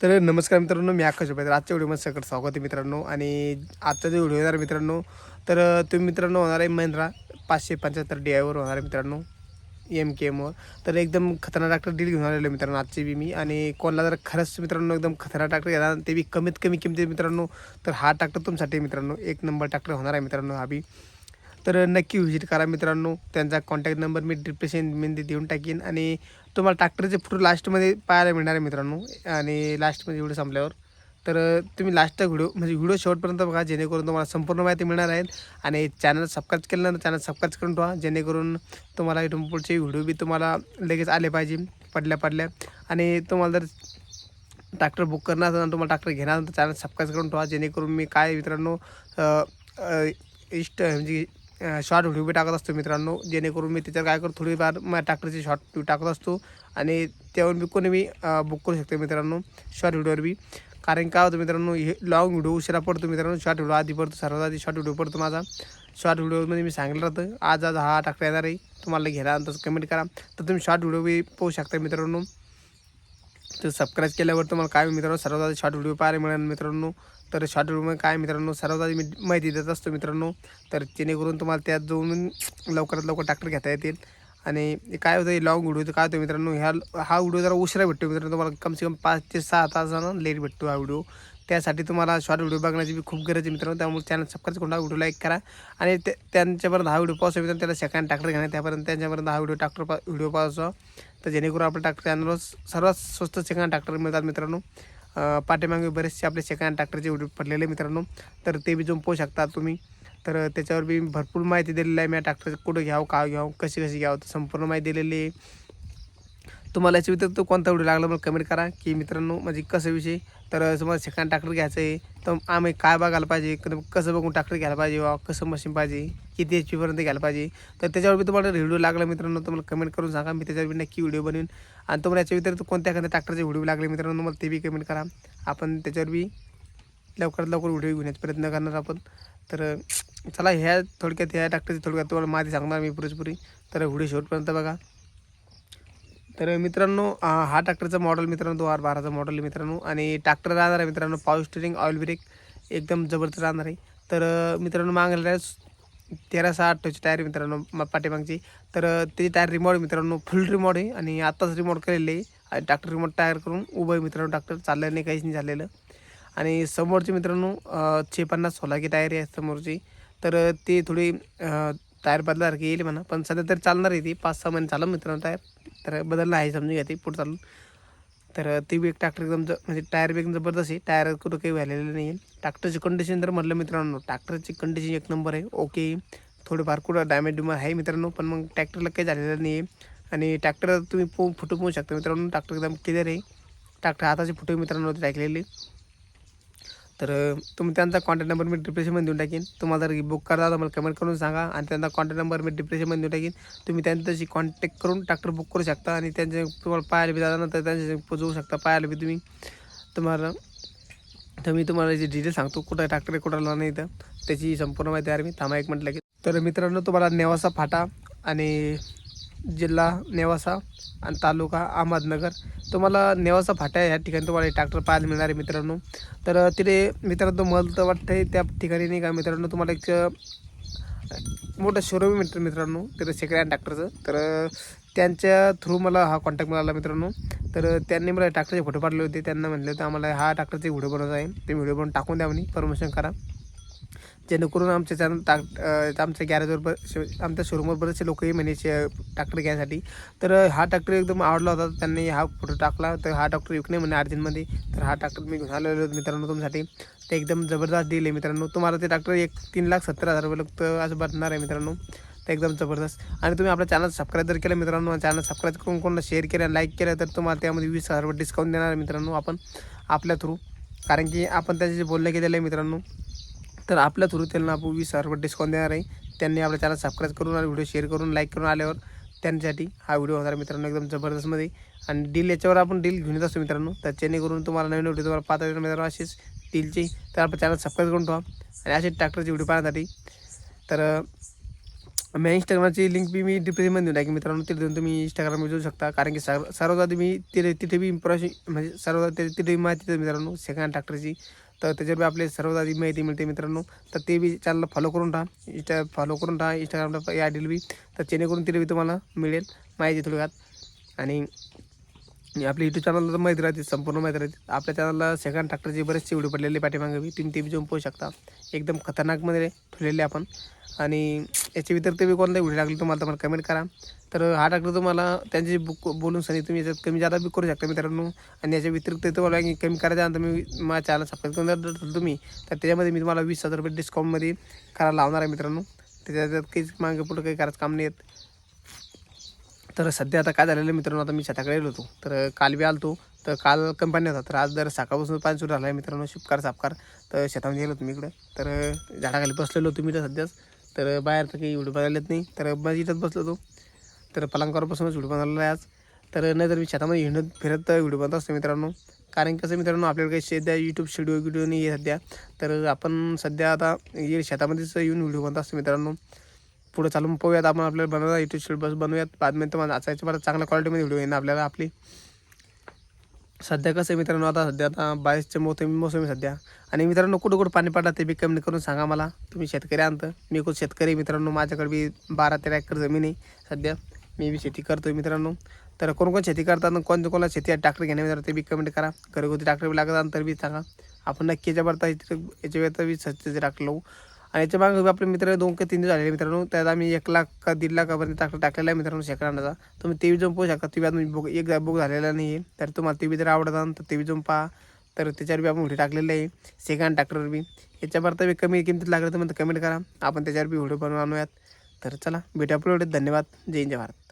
तर नमस्कार मित्रांनो मी आकाश उपाय तर आजच्या व्हिडिओमध्ये सगळं स्वागत आहे मित्रांनो. आणि आजचा जो व्हिडिओ येणार मित्रांनो तर तुम्ही मित्रांनो होणार आहे महिंद्रा पाचशे पंच्याहत्तर डी आयवर होणार आहे मित्रांनो एम के एमवर तर एकदम खतरनाक ट्रॅक्टर डील घेऊन आलेलो मित्रांनो आजची बी मी. आणि कोणाला जर खरंच मित्रांनो एकदम खतरनाक ट्रॅक्टर घेणार ते बी कमीत कमी किमतीत मित्रांनो तर हा ट्रॅक्टर तुमच्यासाठी मित्रांनो. एक नंबर ट्रॅक्टर होणार आहे मित्रांनो हा बी. तर नक्की व्हिजिट करा मित्रांनो. त्यांचा कॉन्टॅक्ट नंबर मी डिस्क्रिप्शनमध्ये देऊन टाकीन. आणि तुम्हाला ट्रॅक्टरचे फोटो लास्टमध्ये पाहायला मिळणार आहे मित्रांनो. आणि लास्टमध्ये व्हिडिओ संपल्यावर. तर तुम्ही लास्टचा व्हिडिओ म्हणजे व्हिडिओ शेवटपर्यंत बघा जेणेकरून तुम्हाला संपूर्ण माहिती मिळणार आहे. आणि चॅनल सबस्क्राईब केल्यानंतर चॅनल सबस्क्राईब करून ठेवा. जेणेकरून तुम्हाला इथून पुढचे व्हिडिओ बी तुम्हाला लगेच आले पाहिजे पडल्या पडल्या. आणि तुम्हाला जर ट्रॅक्टर बुक करणार असेल आणि तुम्हाला ट्रॅक्टर घेणार तर चॅनल सबस्क्राईब करून ठेवा. जेणेकरून मी काय मित्रांनो इष्ट म्हणजे शॉर्ट व्हिडिओ बी टाकत असतो मित्रांनो. जेणेकरून मी त्याच्यावर काय करतो थोडीफार मा ट्रॅक्टरचे शॉर्ट व्हिडिओ टाकत असतो. आणि त्यावर मी कोणी मी बुक करू शकतो मित्रांनो शॉर्ट व्हिडिओवर बी. कारण काय होतं मित्रांनो हे लॉंग व्हिडिओ उशिरा पडतो मित्रांनो शॉर्ट व्हिडिओ आधी पडतो सर्वात आधी शॉर्ट व्हिडिओ पडतो माझा. शॉर्ट व्हिडिओमध्ये मी सांगितलं होतं आज आज हा ट्रॅक्टर येणार आहे. तुम्हाला घ्यायला तसं कमेंट करा. तर तुम्ही शॉर्ट व्हिडिओ बी पाहू शकता मित्रांनो. तर सबस्क्राईब केल्यावर तुम्हाला काय मित्रांनो सर्वात आधी शॉर्ट व्हिडिओ पाहायला मिळेल मित्रांनो. तर शॉर्ट व्हिडिओमध्ये काय मित्रांनो सर्वात आधी मी माहिती देत असतो मित्रांनो. तर जेणेकरून तुम्हाला त्यात जाऊन लवकरात लवकर ट्रॅक्टर घेता येतील. आणि काय होतं लॉंग व्हिडिओ काय होतं मित्रांनो ह्या हा व्हिडिओ जरा उशिरा भेटतो मित्रांनो. तुम्हाला कमसे कम पाच ते सहा तासानं लेट भेटतो हा व्हिडिओ त्यासाठी तुम्हाला शॉर्ट व्हिडिओ बघण्याची बी खूप गरज आहे मित्रांनो. त्यामुळे चॅनल सबस्क्राईब करून व्हिडिओ लाईक करा. आणि ते त्यांच्यापर्यंत हा व्हिडिओ पाहू मित्रांनो त्याला सेकंड ट्रॅक्टर घेणार त्यापर्यंत त्यांच्यापर्यंत हा व्हिडिओ ट्रॅक्टर पा व्हिडिओ पाहायचा. तर जेणेकरून आपल्या ट्रॅक्टर चॅनलवर सर्वात स्वस्त सेकंड ट्रॅक्टर मिळतात मित्रांनो. पाठीमागे बरेचसे आपले सेकंड ट्रॅक्टरचे व्हिडिओ पडलेले मित्रांनो. तर ते बी जाऊन पाहू शकता तुम्ही. तर त्याच्यावर बी भरपूर माहिती दिलेली आहे. मी ट्रॅक्टर कुठं घ्यावं का घ्यावं कशी कशी घ्यावं तर संपूर्ण माहिती दिलेली आहे. तुम्हाला याच्या व्यतिरिक्त कोणता व्हिडिओ लागला मला कमेंट करा. की मित्रांनो म्हणजे कसं विषय? तर तुम्हाला सेकंड ट्रॅक्टर घ्यायचं आहे. तर आम्ही काय बघायला पाहिजे? कसं बघून ट्रॅक्टर घ्यायला पाहिजे? वा कसं मशीन पाहिजे? किती एच पीपर्यंत घ्यायला पाहिजे? तर त्याच्यावर बी तुम्हाला व्हिडिओ लागला मित्रांनो तुम्हाला कमेंट करून सांगा. मी त्याच्यावर नक्की व्हिडिओ बनवेन. आणि तुम्हाला याच्या व्यतिरिक्त कोणत्या एखाद्या ट्रॅक्टरचे व्हिडिओ लागले मित्रांनो मला ते बी कमेंट करा. आपण त्याच्यावर बी लवकरात लवकर व्हिडिओ घेण्याचा प्रयत्न करणार आपण. तर चला ह्या थोडक्यात ह्या ट्रॅक्टरची थोडक्यात तुम्हाला माहिती सांगणार मी पुरेपुरी तर व्हिडिओ शेवटपर्यंत बघा. तर मित्रांनो हा ट्रॅक्टरचा मॉडेल मित्रांनो दो हजार बाराचा मॉडेल मित्रांनो. आणि ट्रॅक्टर राहणार आहे मित्रांनो पावर स्टेरिंग ऑइल ब्रेक एकदम जबरदस्त राहणार आहे. तर मित्रांनो मित्रांनो आहे तेरा सहा अठ्ठावीसची टायर आहे मित्रांनो पाठीमागची. तर त्याची टायर रिमोट मित्रांनो फुल रिमोट आहे. आणि आत्ताच रिमोट केलेले आहे. आणि ट्रॅक्टर रिमोट टायर करून उभं आहे मित्रांनो ट्रॅक्टर चाललं नाही काहीच नाही झालेलं. आणि समोरचे मित्रांनो छे पन्नास सोलाची टायर आहे समोरची. तर ती थोडी टायर बदलासारखी येईल म्हणा. पण सध्या तरी चालणार आहे ती. पाच सहा महिने चालू मित्रांनो टायर तर बदललं आहे समजून घ्या ते पुढे चालून. तर ती बी एक ट्रॅक्टर एकदम ज म्हणजे टायर बी एकदम जबरदस्त आहे. टायर कुठं काही व्हायलेलं नाही आहे. ट्रॅक्टरची कंडिशन जर म्हटलं मित्रांनो ट्रॅक्टरची कंडिशन एक नंबर आहे. ओके थोडेफार कुठं डॅमेज डुमर आहे मित्रांनो पण मग ट्रॅक्टरला काही झालेलं नाही आहे. आणि ट्रॅक्टर तुम्ही पो फुटू पोहू शकता मित्रांनो. ट्रॅक्टर एकदम क्लिअर आहे. ट्रॅक्टर हाताचे फुटू मित्रांनो ते टाकलेले. तर तुम्ही त्यांचा कॉन्टॅक्ट नंबर मी डिप्रेशनमध्ये देऊन टाकीन. तुम्हाला जर बुक करता तर मला कमेंट करून सांगा आणि त्यांचा कॉन्टॅक्ट नंबर मी डिप्रेशनमध्ये देऊन टाकीन. तुम्ही त्यांच्याशी कॉन्टॅक्ट करून ट्रॅक्टर बुक करू शकता आणि त्यांचे तुम्हाला पाहायला बी जातानंतर त्यांच्याशी पोचवू शकता पाहायला बी तुम्ही. तुम्हाला तर मी तुम्हाला जे डिटेल सांगतो कुठं ट्रॅक्टर कुठं नाही तर त्याची संपूर्ण माहिती आहे. मी थांबा एक म्हटलं की तर मित्रांनो तुम्हाला नेवासा फाटा आणि जिल्हा नेवासा आणि तालुका अहमदनगर. तुम्हाला नेवासा फाटा या ठिकाणी तुम्हाला ट्रॅक्टर पाहायला मिळणार आहे मित्रांनो. तर तिथे मित्रांनो मला तर वाटतं त्या ठिकाणी नाही का मित्रांनो तुम्हाला एक मोठं शोरूम मित्र मित्रांनो. तर सेकंड हँड ट्रॅक्टरचं तर त्यांच्या थ्रू मला हा कॉन्टॅक्ट मिळाला मित्रांनो. तर त्यांनी मला ट्रॅक्टरचे फोटो पाठवले होते. त्यांना म्हणले होते आम्हाला हा ट्रॅक्टरचे व्हिडिओ बनवायचा आहे. ते व्हिडिओ बनवून टाकून द्या म्हणे. परमिशन करा. जेणेकरून आमच्या चॅनल टाक अं, आमच्या गॅरेजवर शो- आमच्या शोरूमवर बरेचसे लोकही म्हणे ट्रॅक्टर घ्यायसाठी. तर हा ट्रॅक्टर एकदम आवडला होता. त्यांनी हा फोटो टाकला. तर हा ट्रॅक्टर विकणे म्हणे अर्जंटमध्ये. तर हा ट्रॅक्टर मी घेऊन आलेलो होतो मित्रांनो तुमच्यासाठी ते एकदम जबरदस्त डील आहे मित्रांनो. तुम्हाला ते ट्रॅक्टर एक तीन लाख सत्तर हजार रुपये लागतं असं बनणार आहे मित्रांनो. ते एकदम जबरदस्त. आणि तुम्ही आपल्या चॅनल सबस्क्राईब जर केलं मित्रांनो चॅनल सबस्क्राईब करून कोणाला शेअर केलं लाईक केलं तर तुम्हाला त्यामध्ये वीस हजार रुपये डिस्काउंट देणार आहे मित्रांनो आपण आपल्या थ्रू कारण की आपण त्याचे बोलणं केलेलं आहे मित्रांनो. तर आपल्या थ्रू त्यांना आपण वीस हजार रुपये डिस्काउंट देणार आहे. त्यांनी आपल्या चॅनल सबस्क्राईब करून आणि व्हिडिओ शेअर करून लाईक करून आल्यावर त्यांच्यासाठी हा व्हिडिओ होणार मित्रांनो एकदम जबरदस्तमध्ये आणि डील याच्यावर आपण डील घेऊन येत असतो मित्रांनो. तर जेणेकरून तुम्हाला नवीन व्हिडिओ तुम्हाला पाहता येईल मित्रांनो असेच डीलचे तर आपलं चॅनल सबस्क्राईब करून ठेवा. आणि असे ट्रॅक्टरचे व्हिडिओ पाहण्यासाठी. तर मी इंस्टाग्रामची लिंक बी मी डिप्रेशनमध्ये देऊन टाकेन मित्रांनो. तिथे देऊन तुम्ही इंस्टाग्रामवर जाऊ शकता. कारण की सर्व सर्वात मी तिथे तिथे बी इम्प्रेशन म्हणजे सर्वदा आधी तिथे माहिती देते मित्रांनो. सेकंड ट्रॅक्टरची तर त्याच्यावर बी आपले सर्वात आधी माहिती मिळते मित्रांनो. तर ते बी चॅनलला फॉलो करून राहा. इंस्टा फॉलो करून राहा. इंस्टाग्रामला या आयडीला बी. तर जेणेकरून तिला बी तुम्हाला मिळेल माहिती थोडक्यात. आणि आपल्या यूट्यूब चॅनलला तर माहिती राहते संपूर्ण माहिती राहते. आपल्या चॅनलला सेकंड ट्रॅक्टरचे बरेचसे व्हिडिओ पडलेले पाठीमागे बी. तुम्ही ते बी जाऊन पाहू शकता. एकदम खतरनाकमध्ये ठेवलेले आपण. आणि याच्या व्यतिरिक्त बी कोणताही व्हिडिओ लागले तुम्हाला तर मला कमेंट करा. तर हा टाकलं तुम्हाला त्यांची बुक बोलून सांगितलं तुम्ही याच्यात कमी जादा बी करू शकता मित्रांनो. आणि याच्या व्यतिरिक्त तुम्हाला कमी करायचं आणि तुम्ही माझ्या चॅनल सबस्क्राईब करून जर तुम्ही तर त्याच्यामध्ये मी तुम्हाला वीस हजार रुपये डिस्काउंटमध्ये करायला लावणार आहे मित्रांनो. त्याच्यात काहीच मागे पुढं काही करायचं काम नाही आहेत तर सध्या आता काय झालेलं आहे मित्रांनो आता मी शेताकडे गेलो होतो. तर काल बी आलतो. तर काल कंपनी होता. तर आज जर सकाळपासून पाणी सुरू झालं आहे मित्रांनो शिपकार सापकार. तर शेतामध्ये गेलो होतो मी तर झाडाखाली बसलेलो होतो मी तर सध्याच. तर बाहेर तर काही व्हिडिओ बनायलाच नाही. तर माझी इथंच बसलो तो तर पलंगावरपासूनच व्हिडिओ बनवलेला आहे आज. तर नाही तर मी शेतामध्ये हिंडत फिरत व्हिडिओ बनत असतो मित्रांनो. कारण कसं मित्रांनो आपल्याला काही सध्या यूट्यूब शेड्यू व्हिडिओ नाही आहे सध्या. तर आपण सध्या आता ये शेतामध्येच येऊन व्हिडिओ बनत असतो मित्रांनो. पुढे चालून पाहूयात आपण आपल्याला बनवूया यूट्यूब शेड बस बनवूयात. बादमध्ये तुम्हाला असायचं बरं चांगल्या क्वालिटीमध्ये व्हिडिओ येईन आपल्याला आपली. सध्या कसं आहे मित्रांनो आता सध्या आता बाईसच्या मोसम मोसम आहे सध्या. आणि मित्रांनो कुठं कुठं पाणी पडला ते बी कमी करून सांगा मला. तुम्ही शेतकरी आणतं मी खूप शेतकरी मित्रांनो माझ्याकडे बी बारा तेरा एकर जमीन आहे सध्या. मी बी शेती करतो मित्रांनो. तर कोणकोण शेती करतात आणि कोणत्या कोणाला शेती ट्रॅक्टर घेण्या मित्रांनो ते बी कमेंट करा. घरगुती ट्रॅक्टर बी लागत तर बी सांगा. आपण नक्की याच्या बरता याच्या वेळेत बी सच्चे ट्रॅक्टर लावू. आणि याच्या मागे आपले मित्र दोन का तीन दिवस झालेले मित्रांनो. त्यात आम्ही एक लाख का दीड लाखापर्यंत टाक टाकलेला आहे मित्रांनो शेकडांचा तुम्ही टी बी जाऊन पाहू शकता. ते बी आता बुक म्हणजे एक बुक झालेला नाही आहे. तर तुम्हाला टी व्ही जर आवडत तर ते बी जाऊन पहा. तर त्याच्यावर बी आपण व्हिडिओ टाकलेले आहे. सेकंड ट्रॅक्टरवर बी. याच्यापर्यंत बी कमी किमतीत लागलं तर मग कमेंट करा. आपण त्याच्यावर बी व्हिडिओ बनवून आणूयात. तर चला भेटा पुढे. धन्यवाद. जय जय भारत.